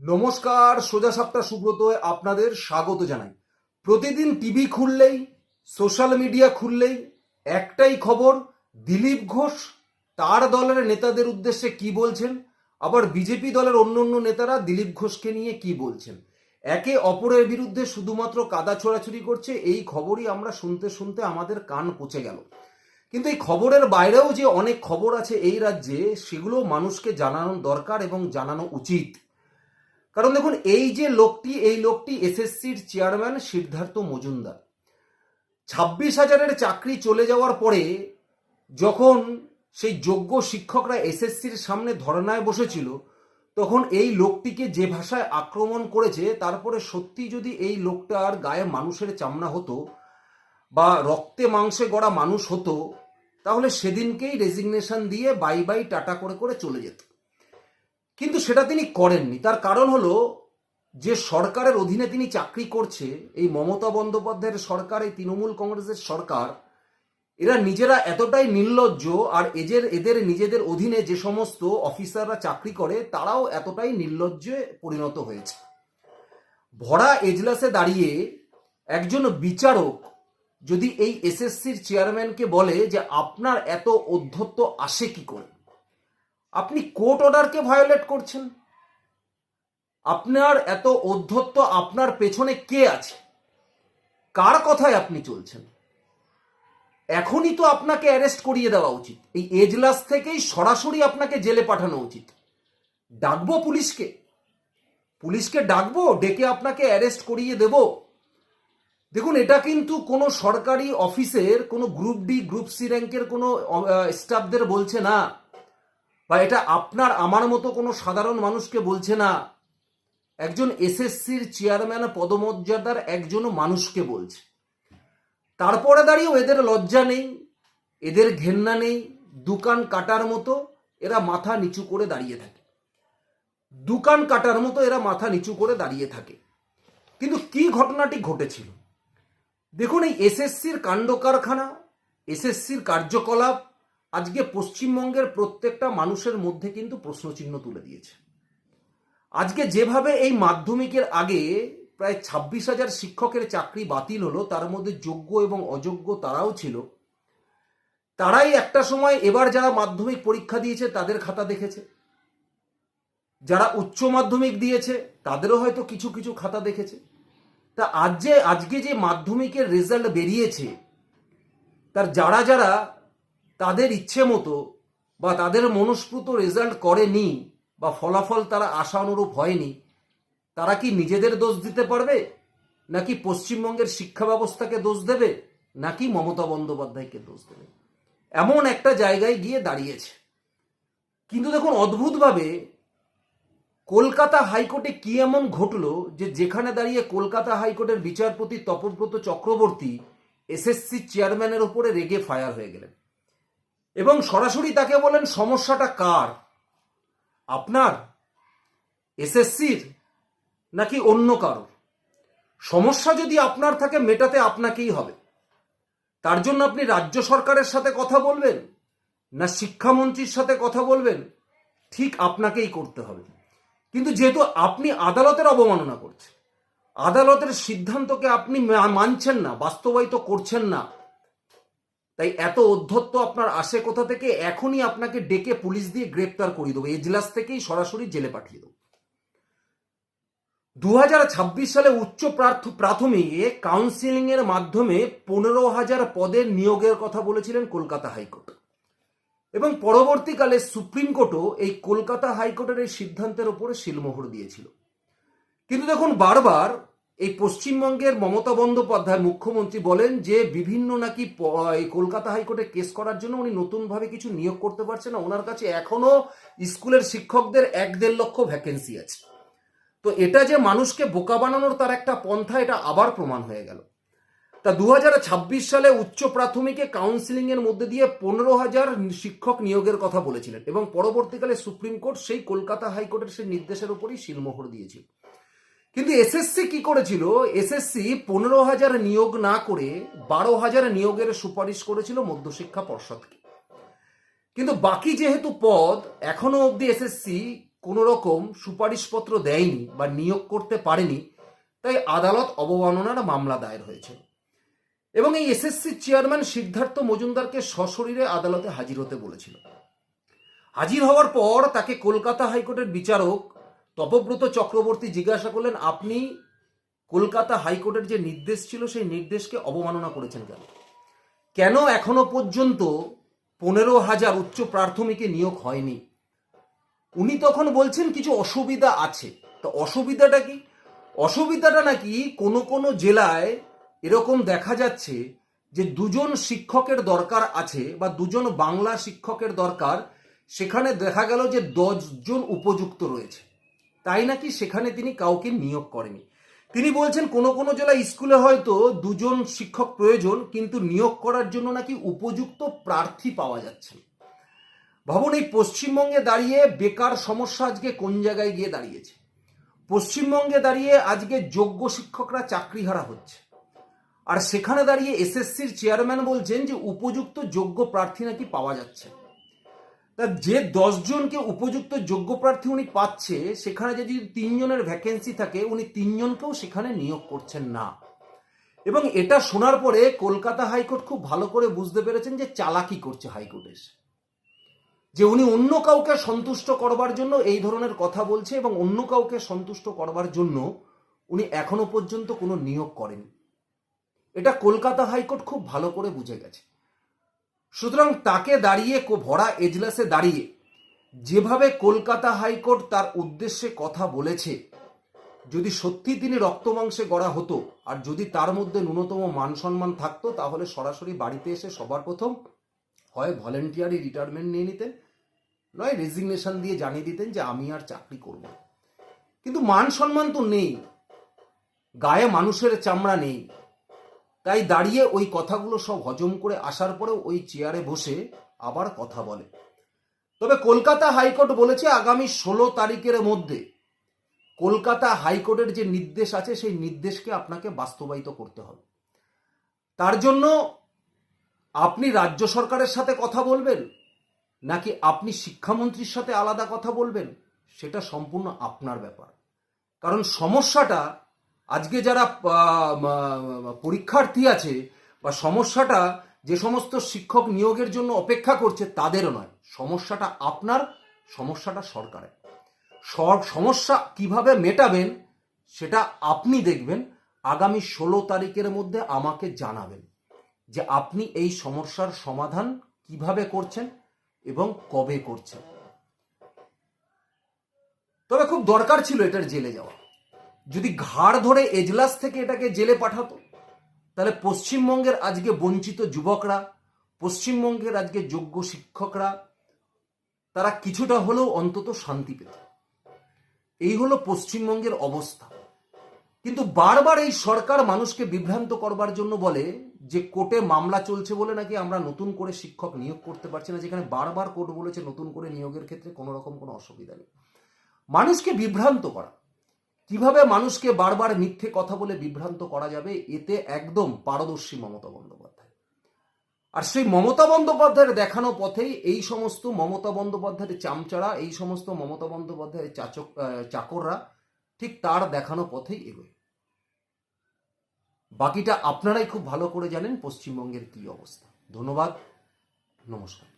নমস্কার, সোজা সাপটা সুব্রত আপনাদের স্বাগত জানাই। প্রতিদিন টিভি খুললেই, সোশ্যাল মিডিয়া খুললেই একটাই খবর, দিলীপ ঘোষ তার দলের নেতাদের উদ্দেশ্যে কি বলছেন? আবার বিজেপি দলের অন্য অন্য নেতারা দিলীপ ঘোষকে নিয়ে কি বলছেন? একে অপরের বিরুদ্ধে শুধুমাত্র কাদা ছোড়াছুরি করছে, এই খবরই আমরা শুনতে শুনতে আমাদের কান পচে গেল। কিন্তু এই খবরের বাইরেও যে অনেক খবর আছে এই রাজ্যে, সেগুলো মানুষকে জানানো দরকার এবং জানানো উচিত। কারণ দেখুন, এই যে লোকটি, এই লোকটি এসএসসির চেয়ারম্যান সিদ্ধার্থ মজুমদার। ছাব্বিশ হাজারের চাকরি চলে যাওয়ার পরে যখন সেই যোগ্য শিক্ষকরা এসএসসির সামনে ধর্নায় বসেছিল, তখন এই লোকটিকে যে ভাষায় আক্রমণ করেছে, তারপরে সত্যি যদি এই লোকটার গায়ে মানুষের চামড়া হতো বা রক্তে মাংসে গড়া মানুষ হতো, তাহলে সেদিনকেই রেজিগনেশন দিয়ে বাই বাই টাটা করে করে চলে যেত। কিন্তু সেটা তিনি করেননি। তার কারণ হলো, যে সরকারের অধীনে তিনি চাকরি করছে, এই মমতা বন্দ্যোপাধ্যায়ের সরকার, এই তৃণমূল কংগ্রেসের সরকার, এরা নিজেরা এতটাই নির্লজ্জ আর এদের এদের নিজেদের অধীনে যে সমস্ত অফিসাররা চাকরি করে, তারাও এতটাই নির্লজ্জে পরিণত হয়েছে। ভরা এজলাসে দাঁড়িয়ে একজন বিচারক যদি এই এসএসসির চেয়ারম্যানকে বলে যে, আপনার এত অধ্যত্ত আসে কি করে? আপনি কোর্ট অর্ডারকে ভায়োলেট করছেন। আপনার এত অধ্যত্ত আপনার পেছনে কে আছে? কার কথায় আপনি চলছেন? এখনই তো আপনাকে অ্যারেস্ট করিয়ে দেওয়া উচিত। এই এজলাস থেকেই সরাসরি আপনাকে জেলে পাঠানো উচিত। ডাকবো পুলিশকে। পুলিশকে ডাকবো, ডেকে আপনাকে অ্যারেস্ট করিয়ে দেব। দেখুন, এটা কিন্তু কোনো সরকারি অফিসের, কোনো গ্রুপ ডি, গ্রুপ সি র্যাঙ্কের কোনো স্টাফদের বলছে না। বা এটা আপনার, আমার মতো কোনো সাধারণ মানুষকে বলছে না। একজন এসএসসির চেয়ারম্যান, পদমর্যাদার একজন মানুষকে বলছে। তারপরে দাঁড়িয়েও এদের লজ্জা নেই, এদের ঘেন্না নেই, দোকান কাটার মতো এরা মাথা নিচু করে দাঁড়িয়ে থাকে। দোকান কাটার মতো এরা মাথা নিচু করে দাঁড়িয়ে থাকে। কিন্তু কি ঘটনাটি ঘটেছিল? দেখুন, এই এসএসসির কাণ্ড কারখানা, এসএসসির কার্যকলাপ আজকে পশ্চিমবঙ্গের প্রত্যেকটা মানুষের মধ্যে কিন্তু প্রশ্নচিহ্ন তুলে দিয়েছে। আজকে যেভাবে এই মাধ্যমিকের আগে প্রায় ছাব্বিশ হাজার শিক্ষকের চাকরি বাতিল হলো, তার মধ্যে যোগ্য এবং অযোগ্য তারাও ছিল, তারাই একটা সময় এবার যারা মাধ্যমিক পরীক্ষা দিয়েছে, তাদের খাতা দেখেছে। যারা উচ্চ মাধ্যমিক দিয়েছে, তাদেরও হয়তো কিছু কিছু খাতা দেখেছে। তা আজ যে, আজকে যে মাধ্যমিকের রেজাল্ট বেরিয়েছে, তার যারা যারা তাদের ইচ্ছে মতো বা তাদের মনস্ফূত রেজাল্ট করেনি বা ফলাফল তারা আশা অনুরূপ হয়নি, তারা কি নিজেদের দোষ দিতে পারবে? নাকি পশ্চিমবঙ্গের শিক্ষা ব্যবস্থাকে দোষ দেবে? নাকি মমতা বন্দ্যোপাধ্যায়কে দোষ দেবে? এমন একটা জায়গায় গিয়ে দাঁড়িয়েছে। কিন্তু দেখুন, অদ্ভুতভাবে কলকাতা হাইকোর্টে কি এমন ঘটলো যে যেখানে দাঁড়িয়ে কলকাতা হাইকোর্টের বিচারপতি তপব্রত চক্রবর্তী এসএসসি চেয়ারম্যানের ওপরে রেগে ফায়ার হয়ে গেলেন? এবং সরাসরি তাকে বলেন, সমস্যাটা কার? আপনার এসএসসির নাকি অন্য কারও সমস্যা যদি আপনার থাকে, মেটাতে আপনাকেই হবে। তার জন্য আপনি রাজ্য সরকারের সাথে কথা বলবেন না শিক্ষামন্ত্রীর সাথে কথা বলবেন, ঠিক আপনাকেই করতে হবে। কিন্তু যেহেতু আপনি আদালতের অবমাননা করছেন, আদালতের সিদ্ধান্তকে আপনি মানছেন না, বাস্তবায়িত করছেন না তাই এত অধ্যত্ত আপনার আসে কোথা থেকে, এখনই আপনাকে ডেকে পুলিশ দিয়ে গ্রেপ্তার করিয়ে দেবো। এজলাস থেকেই সরাসরি জেলে পাঠিয়ে দেবো। দু হাজার ছাব্বিশ সালে উচ্চ প্রাথমিকে কাউন্সিলিং এর মাধ্যমে পনেরো হাজার পদের নিয়োগের কথা বলেছিলেন কলকাতা হাইকোর্ট। এবং পরবর্তীকালে সুপ্রিম কোর্টও এই কলকাতা হাইকোর্টের এই সিদ্ধান্তের উপরে শিলমোহর দিয়েছিল। কিন্তু দেখুন, বারবার এই পশ্চিমবঙ্গের মমতা বন্দ্যোপাধ্যায় মুখ্যমন্ত্রী বলেন যে বিভিন্ন নাকি কলকাতা হাইকোর্টে কেস করার জন্য উনি নতুনভাবে কিছু নিয়োগ করতে পারছেন না। ওনার কাছে এখনও স্কুলের শিক্ষকদের এক দেড় লক্ষ ভ্যাকেন্সি আছে। তো এটা যে মানুষকে বোকা বানানোর তার একটা পন্থা, এটা আবার প্রমাণ হয়ে গেল। তা দু হাজার ছাব্বিশ সালে উচ্চ প্রাথমিকে কাউন্সিলিং এর মধ্যে দিয়ে পনেরো হাজার শিক্ষক নিয়োগের কথা বলেছিলেন এবং পরবর্তীকালে সুপ্রিম কোর্ট সেই কলকাতা হাইকোর্টের সেই নির্দেশের উপরই শিলমোহর দিয়েছিল। কিন্তু এসএসসি কি করেছিল? এসএসসি পনেরো হাজার নিয়োগ না করে বারো হাজার নিয়োগের সুপারিশ করেছিল মধ্যশিক্ষা পর্ষদকে। কিন্তু বাকি যেহেতু পদ, এখনও অবধি এসএসসি কোনো রকম সুপারিশপত্র দেয়নি বা নিয়োগ করতে পারেনি, তাই আদালত অবমাননার মামলা দায়ের হয়েছে। এবং এই এসএসসি চেয়ারম্যান সিদ্ধার্থ মজুমদারকে সশরীরে আদালতে হাজির হতে বলেছিল। হাজির হওয়ার পর তাকে কলকাতা হাইকোর্টের বিচারক তপব্রত চক্রবর্তী জিজ্ঞাসা করলেন, আপনি কলকাতা হাইকোর্টের যে নির্দেশ ছিল, সেই নির্দেশকে অবমাননা করেছেন কেন? কেন এখনও পর্যন্ত পনেরো হাজার উচ্চ প্রাথমিকে নিয়োগ হয়নি? উনি তখন বলছেন কিছু অসুবিধা আছে। তো অসুবিধাটা কি? অসুবিধাটা নাকি কোনো কোনো জেলায় এরকম দেখা যাচ্ছে যে দুজন শিক্ষকের দরকার আছে বা দুজন বাংলা শিক্ষকের দরকার, সেখানে দেখা গেল যে দশজন উপযুক্ত রয়েছে। তাই নাকি সেখানে তিনি কাউকে নিয়োগ করেনি তিনি বলছেন, কোনো কোনো জেলা স্কুলে হয়তো দুজন শিক্ষক প্রয়োজন, কিন্তু নিয়োগ করার জন্য নাকি উপযুক্ত প্রার্থী পাওয়া যাচ্ছে। ভাবুন, এই পশ্চিমবঙ্গে দাঁড়িয়ে বেকার সমস্যা আজকে কোন জায়গায় গিয়ে দাঁড়িয়েছে পশ্চিমবঙ্গে দাঁড়িয়ে আজকে যোগ্য শিক্ষকরা চাকরিহারা হচ্ছে আর সেখানে দাঁড়িয়ে এসএসসির চেয়ারম্যান বলছেন যে, উপযুক্ত যোগ্য প্রার্থী নাকি পাওয়া যাচ্ছে। তা যে দশজনকে উপযুক্ত যোগ্য প্রার্থী উনি পাচ্ছে, সেখানে যদি তিনজনের ভ্যাকেন্সি থাকে, উনি তিনজনকেও সেখানে নিয়োগ করছেন না। এবং এটা শোনার পরে কলকাতা হাইকোর্ট খুব ভালো করে বুঝতে পেরেছেন যে চালাকি করছে হাইকোর্ট এসে। যে উনি অন্য কাউকে সন্তুষ্ট করবার জন্য এই ধরনের কথা বলছে এবং অন্য কাউকে সন্তুষ্ট করবার জন্য উনি এখনও পর্যন্ত কোনো নিয়োগ করেন এটা কলকাতা হাইকোর্ট খুব ভালো করে বুঝে গেছে। সুতরাং তাকে দাঁড়িয়ে ভরা এজলাসে দাঁড়িয়ে যেভাবে কলকাতা হাইকোর্ট তার উদ্দেশ্যে কথা বলেছে, যদি সত্যি তিনি রক্তমাংসে গড়া হতো, আর যদি তার মধ্যে ন্যূনতম মান সম্মান থাকতো, তাহলে সরাসরি বাড়িতে এসে সবার প্রথম হয় ভলেন্টিয়ারি রিটায়ারমেন্ট নিয়ে নিতেন, নয় রেজিগনেশন দিয়ে জানিয়ে দিতেন যে আমি আর চাকরি করব কিন্তু মান সম্মান তো নেই, গায়ে মানুষের চামড়া নেই। তাই দাঁড়িয়ে ওই কথাগুলো সব হজম করে আসার পরেও ওই চেয়ারে বসে আবার কথা বলে। তবে কলকাতা হাইকোর্ট বলেছে আগামী ষোলো তারিখের মধ্যে কলকাতা হাইকোর্টের যে নির্দেশ আছে, সেই নির্দেশকে আপনাকে বাস্তবায়িত করতে হবে। তার জন্য আপনি রাজ্য সরকারের সাথে কথা বলবেন, নাকি আপনি শিক্ষামন্ত্রীর সাথে আলাদা কথা বলবেন, সেটা সম্পূর্ণ আপনার ব্যাপার। কারণ সমস্যাটা আজকে যারা পরীক্ষার্থী আছে বা সমস্যাটা যে সমস্ত শিক্ষক নিয়োগের জন্য অপেক্ষা করছে তাদেরও নয়। সমস্যাটা আপনার, সমস্যাটা সরকারের। সর- সমস্যা কীভাবে মেটাবেন সেটা আপনি দেখবেন। আগামী ষোলো তারিখের মধ্যে আমাকে জানাবেন যে আপনি এই সমস্যার সমাধান কীভাবে করছেন এবং কবে করছেন। তবে খুব দরকার ছিল এটার জেলে যাওয়া। যদি ঘাড় ধরে এজলাস থেকে এটাকে জেলে পাঠাতো, তাহলে পশ্চিমবঙ্গের আজকে বঞ্চিত যুবকরা, পশ্চিমবঙ্গের আজকে যোগ্য শিক্ষকরা, তারা কিছুটা হলেও অন্তত শান্তি পেত। এই হলো পশ্চিমবঙ্গের অবস্থা। কিন্তু বারবার এই সরকার মানুষকে বিভ্রান্ত করবার জন্য বলে যে কোর্টে মামলা চলছে বলে নাকি আমরা নতুন করে শিক্ষক নিয়োগ করতে পারছি না, যেখানে বারবার কোর্ট বলেছে নতুন করে নিয়োগের ক্ষেত্রে কোনো রকম কোনো অসুবিধা নেই। মানুষকে বিভ্রান্ত করা কীভাবে মানুষকে বারবার মিথ্যে কথা বলে বিভ্রান্ত করা যাবে, এতে একদম পারদর্শী মমতা বন্দ্যোপাধ্যায়। আর সেই মমতা বন্দ্যোপাধ্যায়ের দেখানো পথেই এই সমস্ত মমতা বন্দ্যোপাধ্যায়ের চামচারা, এই সমস্ত মমতা বন্দ্যোপাধ্যায়ের চাচক চাকররা ঠিক তার দেখানো পথেই এগোয়। বাকিটা আপনারাই খুব ভালো করে জানেন পশ্চিমবঙ্গের কি অবস্থা। ধন্যবাদ, নমস্কার।